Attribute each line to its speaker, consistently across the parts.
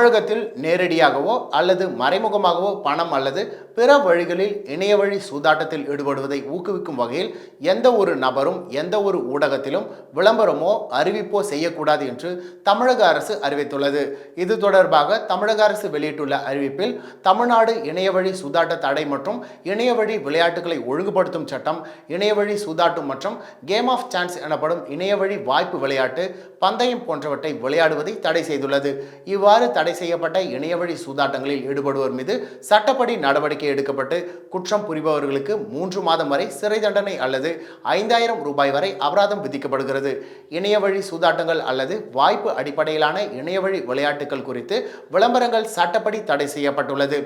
Speaker 1: தமிழகத்தில் நேரடியாகவோ அல்லது மறைமுகமாகவோ பணம் அல்லது பிற வழிகளில் இணைய வழி சூதாட்டத்தில் ஈடுபடுவதை ஊக்குவிக்கும் வகையில் எந்த ஒரு நபரும் எந்த ஒரு ஊடகத்திலும் விளம்பரமோ அறிவிப்போ செய்யக்கூடாது என்று தமிழக அரசு அறிவித்துள்ளது. இது தொடர்பாக தமிழக அரசு வெளியிட்டுள்ள அறிவிப்பில் தமிழ்நாடு இணையவழி சூதாட்ட தடை மற்றும் இணையவழி விளையாட்டுகளை ஒழுங்குபடுத்தும் சட்டம் இணையவழி சூதாட்டம் மற்றும் கேம் ஆஃப் சான்ஸ் எனப்படும் இணையவழி வாய்ப்பு விளையாட்டு பந்தயம் போன்றவற்றை விளையாடுவதை தடை செய்துள்ளது. இவ்வாறு தடை தடை செய்யப்பட்ட இணையவழி சூதாட்டங்களில் ஈடுபடுவோர் மீது சட்டப்படி நடவடிக்கை எடுக்கப்பட்டு குற்றம் புரிபவர்களுக்கு மூன்று மாதம் வரை சிறை தண்டனை அல்லது ஐந்தாயிரம் ரூபாய் வரை அபராதம் விதிக்கப்படுகிறது. இணையவழி சூதாட்டங்கள் அல்லது வாய்ப்பு அடிப்படையிலான இணையவழி விளையாட்டுகள் குறித்து விளம்பரங்கள் சட்டப்படி தடை செய்யப்பட்டுள்ளது.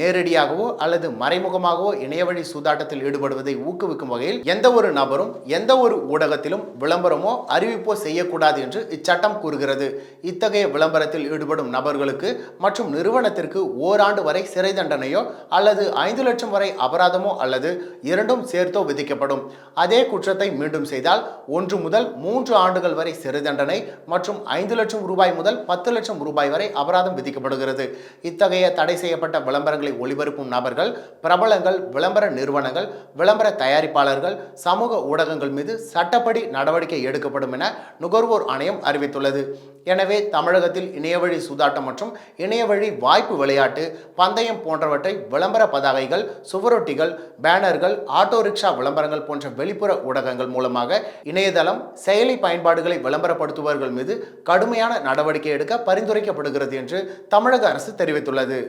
Speaker 1: நேரடியாகவோ அல்லது மறைமுகமாகவோ இணையவழி சூதாட்டத்தில் ஈடுபடுவதை ஊக்குவிக்கும் வகையில் எந்த ஒரு நபரும் எந்த ஒரு ஊடகத்திலும் விளம்பரமோ அறிவிப்போ செய்யக்கூடாது என்று இச்சட்டம் கூறுகிறது. இத்தகைய விளம்பரத்தில் ஈடுபடும் நபர்களுக்கு மற்றும் நிறுவனத்திற்கு ஓராண்டு வரை சிறை தண்டனையோ அல்லது ஐந்து லட்சம் வரை அபராதமோ அல்லது இரண்டும் சேர்த்தோ விதிக்கப்படும். அதே குற்றத்தை மீண்டும் செய்தால் ஒன்று முதல் மூன்று ஆண்டுகள் வரை சிறை தண்டனை மற்றும் ஐந்து லட்சம் ரூபாய் முதல் பத்து லட்சம் ரூபாய் வரை அபராதம் விதிக்கப்படுகிறது. இத்தகைய தடை செய்யப்பட்ட விளம்பரங்களை ஒளிபரப்பும் நபர்கள் பிரபலங்கள் விளம்பர நிறுவனங்கள் விளம்பர தயாரிப்பாளர்கள் சமூக ஊடகங்கள் மீது சட்டப்படி நடவடிக்கை எடுக்கப்படும் என நுகர்வோர் ஆணையம் அறிவித்துள்ளது. எனவே தமிழகத்தில் இணையவழி சூதாட்டம் மற்றும் இணையவழி வாய்ப்பு விளையாட்டு பந்தயம் போன்றவற்றை விளம்பர பதாகைகள் சுவரொட்டிகள் பேனர்கள் ஆட்டோ ரிக்ஷா விளம்பரங்கள் போன்ற வெளிப்புற ஊடகங்கள் மூலமாக இணையதளம் செயலி பயன்பாடுகளை விளம்பரப்படுத்துபவர்கள் மீது கடுமையான நடவடிக்கை எடுக்க பரிந்துரைக்கப்படுகிறது என்று தமிழக அரசு தெரிவித்துள்ளது.